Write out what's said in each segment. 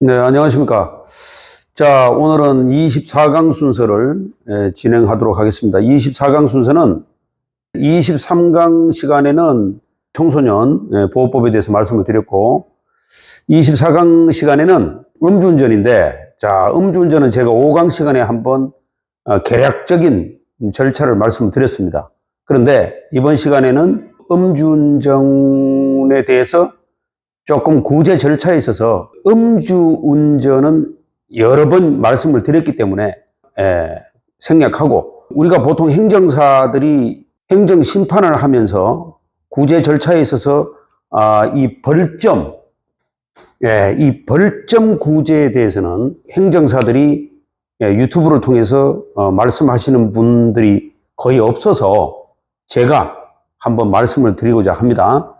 네, 안녕하십니까. 자, 오늘은 24강 순서를 에, 진행하도록 하겠습니다. 24강 순서는 23강 시간에는 청소년 에, 보호법에 대해서 말씀을 드렸고, 24강 시간에는 음주운전인데, 자, 음주운전은 제가 5강 시간에 한번 어, 계략적인 절차를 말씀을 드렸습니다. 그런데 이번 시간에는 음주운전에 대해서 조금 구제 절차에 있어서 음주 운전은 여러 번 말씀을 드렸기 때문에 에, 생략하고 우리가 보통 행정사들이 행정 심판을 하면서 구제 절차에 있어서 아, 이 벌점, 예, 이 벌점 구제에 대해서는 행정사들이 예, 유튜브를 통해서 어, 말씀하시는 분들이 거의 없어서 제가 한번 말씀을 드리고자 합니다.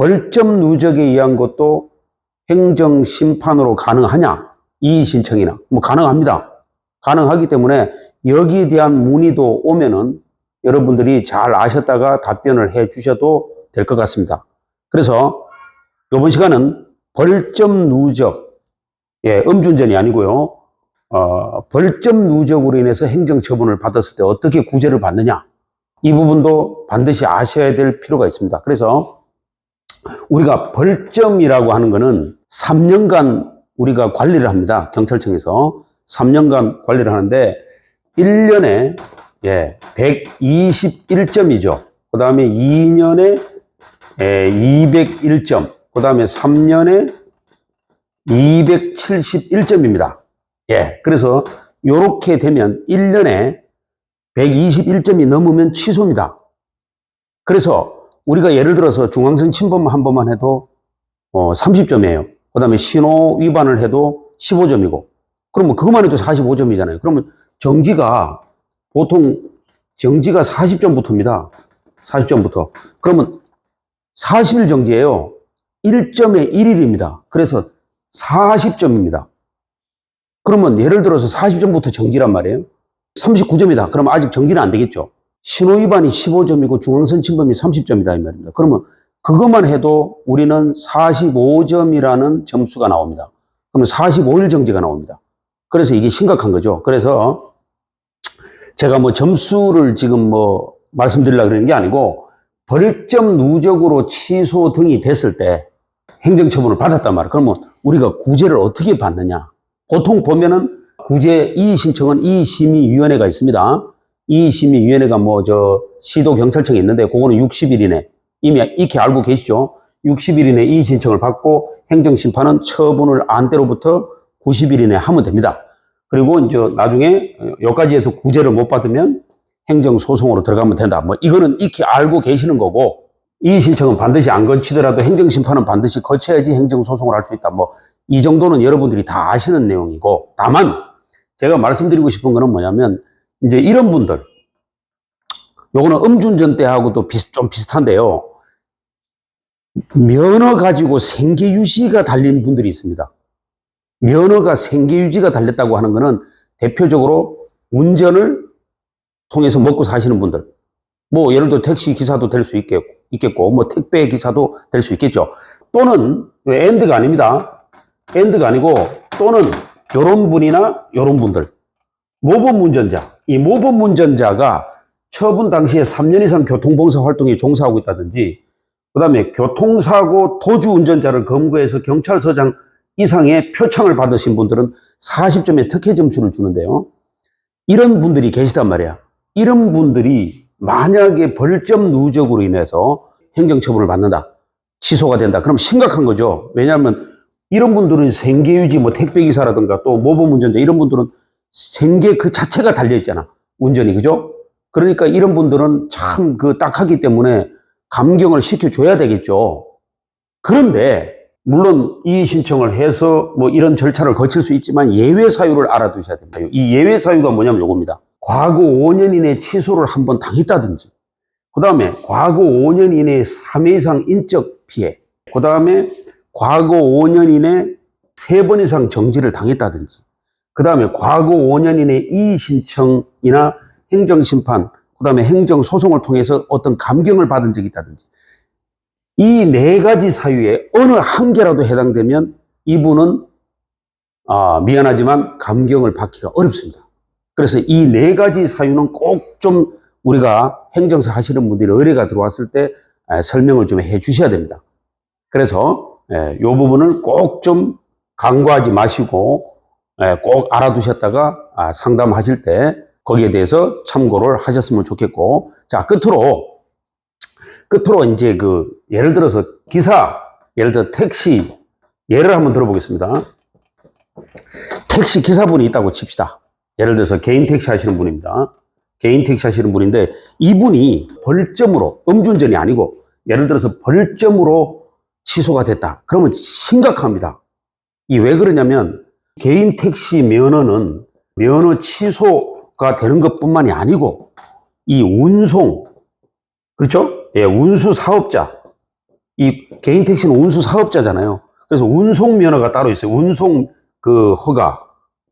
벌점 누적에 의한 것도 행정 심판으로 가능하냐? 이의 신청이나 뭐 가능합니다. 가능하기 때문에 여기에 대한 문의도 오면은 여러분들이 잘 아셨다가 답변을 해 주셔도 될 것 같습니다. 그래서 이번 시간은 벌점 누적, 예, 음주운전이 아니고요. 어, 벌점 누적으로 인해서 행정 처분을 받았을 때 어떻게 구제를 받느냐. 이 부분도 반드시 아셔야 될 필요가 있습니다. 그래서 우리가 벌점이라고 하는 거는 3년간 우리가 관리를 합니다. 경찰청에서 3년간 관리를 하는데 1년에 예, 121점이죠. 그 다음에 2년에 예, 201점, 그 다음에 3년에 271점입니다. 예, 그래서 이렇게 되면 1년에 121점이 넘으면 취소입니다. 그래서 우리가 예를 들어서 중앙선 침범 한 번만 해도 어, 30점이에요. 그 다음에 신호 위반을 해도 15점이고. 그러면 그것만 해도 45점이잖아요. 그러면 정지가 보통 정지가 40점부터입니다. 40점부터. 그러면 40일 정지예요. 1점에 1일입니다. 그래서 40점입니다. 그러면 예를 들어서 40점부터 정지란 말이에요. 39점이다. 그러면 아직 정지는 안 되겠죠. 신호 위반이 15점이고 중앙선 침범이 30점이다 이 말입니다. 그러면 그것만 해도 우리는 45점이라는 점수가 나옵니다. 그러면 45일 정지가 나옵니다. 그래서 이게 심각한 거죠. 그래서 제가 뭐 점수를 지금 뭐 말씀드리려고 그러는 게 아니고 벌점 누적으로 취소 등이 됐을 때 행정처분을 받았단 말이에요. 그러면 우리가 구제를 어떻게 받느냐? 보통 보면은 구제 이의 신청은 이의심의위원회가 있습니다. 이의심의위원회가 뭐 저 시도 경찰청에 있는데 그거는 60일 이내 이미 익히 알고 계시죠? 60일 이내 이의 신청을 받고 행정 심판은 처분을 안 때로부터 90일 이내 하면 됩니다. 그리고 이제 나중에 여기까지 해서 구제를 못 받으면 행정 소송으로 들어가면 된다. 뭐 이거는 익히 알고 계시는 거고 이의 신청은 반드시 안 거치더라도 행정 심판은 반드시 거쳐야지 행정 소송을 할 수 있다. 뭐 이 정도는 여러분들이 다 아시는 내용이고 다만 제가 말씀드리고 싶은 거는 뭐냐면 이제 이런 분들 요거는 음주운전 때하고도 비슷, 좀 비슷한데요. 면허 가지고 생계 유지가 달린 분들이 있습니다. 면허가 생계 유지가 달렸다고 하는 거는 대표적으로 운전을 통해서 먹고 사시는 분들. 뭐 예를 들어 택시 기사도 될 수 있겠고, 뭐 택배 기사도 될 수 있겠죠. 또는 엔드가 아닙니다. 엔드가 아니고 또는 요런 분이나 요런 분들. 모범 운전자. 이 모범 운전자가 처분 당시에 3년 이상 교통봉사 활동에 종사하고 있다든지, 그 다음에 교통사고 도주 운전자를 검거해서 경찰서장 이상의 표창을 받으신 분들은 40점의 특혜 점수를 주는데요. 이런 분들이 계시단 말이야. 이런 분들이 만약에 벌점 누적으로 인해서 행정처분을 받는다. 취소가 된다. 그럼 심각한 거죠. 왜냐하면 이런 분들은 생계유지, 뭐 택배기사라든가 또 모범운전자 이런 분들은 생계 그 자체가 달려있잖아. 운전이. 그죠? 그러니까 이런 분들은 참 그 딱하기 때문에 감경을 시켜줘야 되겠죠. 그런데 물론 이의 신청을 해서 뭐 이런 절차를 거칠 수 있지만 예외 사유를 알아두셔야 됩니다. 이 예외 사유가 뭐냐면 요겁니다. 과거 5년 이내 취소를 한 번 당했다든지, 그 다음에 과거 5년 이내 3회 이상 인적 피해, 그 다음에 과거 5년 이내 3번 이상 정지를 당했다든지, 그 다음에 과거 5년 이내 이의 신청이나 행정심판, 그 다음에 행정소송을 통해서 어떤 감경을 받은 적이 있다든지, 이 네 가지 사유에 어느 한 개라도 해당되면 이분은 아, 미안하지만 감경을 받기가 어렵습니다. 그래서 이 네 가지 사유는 꼭 좀 우리가 행정사 하시는 분들이 의뢰가 들어왔을 때 에, 설명을 좀 해 주셔야 됩니다. 그래서 이 부분을 꼭 좀 간과하지 마시고 에, 꼭 알아두셨다가 아, 상담하실 때 거기에 대해서 참고를 하셨으면 좋겠고 자 끝으로 끝으로 이제 그 예를 들어서 기사 예를 들어 택시 예를 한번 들어보겠습니다. 택시 기사분이 있다고 칩시다. 예를 들어서 개인 택시 하시는 분입니다. 개인 택시 하시는 분인데 이분이 벌점으로 음주운전이 아니고 예를 들어서 벌점으로 취소가 됐다. 그러면 심각합니다. 이 왜 그러냐면 개인 택시 면허는 면허 취소가 되는 것뿐만이 아니고 이 운송 그렇죠? 예, 운수 사업자 이 개인 택시는 운수 사업자잖아요. 그래서 운송 면허가 따로 있어요. 운송 그 허가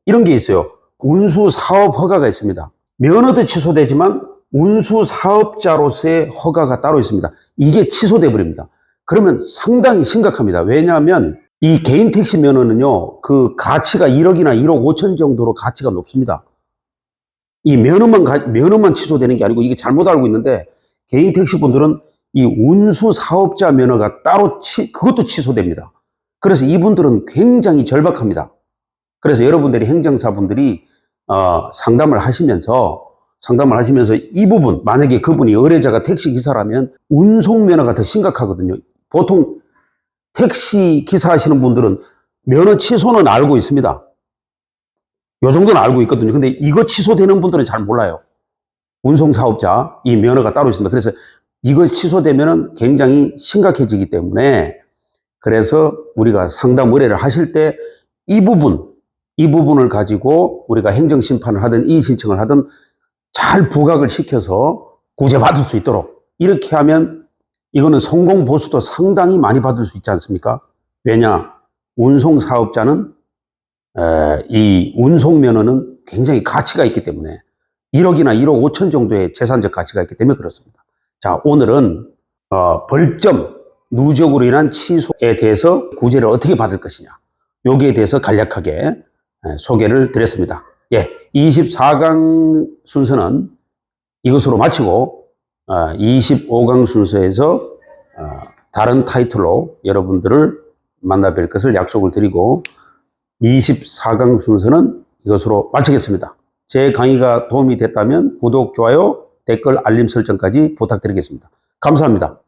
이런 게 있어요. 운수 사업 허가가 있습니다. 면허도 취소되지만 운수 사업자로서의 허가가 따로 있습니다. 이게 취소돼 버립니다. 그러면 상당히 심각합니다. 왜냐하면 이 개인 택시 면허는요, 그 가치가 1억이나 1억 5천 정도로 가치가 높습니다. 이 면허만, 가- 면허만 취소되는 게 아니고 이게 잘못 알고 있는데 개인 택시 분들은 이 운수 사업자 면허가 따로 치, 그것도 취소됩니다. 그래서 이분들은 굉장히 절박합니다. 그래서 여러분들이 행정사분들이 어, 상담을 하시면서 상담을 하시면서 이 부분 만약에 그분이 의뢰자가 택시 기사라면 운송 면허가 더 심각하거든요. 보통 택시 기사 하시는 분들은 면허 취소는 알고 있습니다. 요 정도는 알고 있거든요. 근데 이거 취소되는 분들은 잘 몰라요. 운송 사업자 이 면허가 따로 있습니다. 그래서 이거 취소되면은 굉장히 심각해지기 때문에 그래서 우리가 상담 의뢰를 하실 때 이 부분 이 부분을 가지고 우리가 행정 심판을 하든 이의 신청을 하든 잘 부각을 시켜서 구제받을 수 있도록 이렇게 하면 이거는 성공 보수도 상당히 많이 받을 수 있지 않습니까? 왜냐 운송 사업자는 에, 이 운송 면허는 굉장히 가치가 있기 때문에 1억이나 1억 5천 정도의 재산적 가치가 있기 때문에 그렇습니다. 자 오늘은 어, 벌점 누적으로 인한 취소에 대해서 구제를 어떻게 받을 것이냐 여기에 대해서 간략하게 에, 소개를 드렸습니다. 예, 24강 순서는 이것으로 마치고 어, 25강 순서에서 어, 다른 타이틀로 여러분들을 만나 뵐 것을 약속을 드리고 24강 순서는 이것으로 마치겠습니다. 제 강의가 도움이 됐다면 구독, 좋아요, 댓글, 알림 설정까지 부탁드리겠습니다. 감사합니다.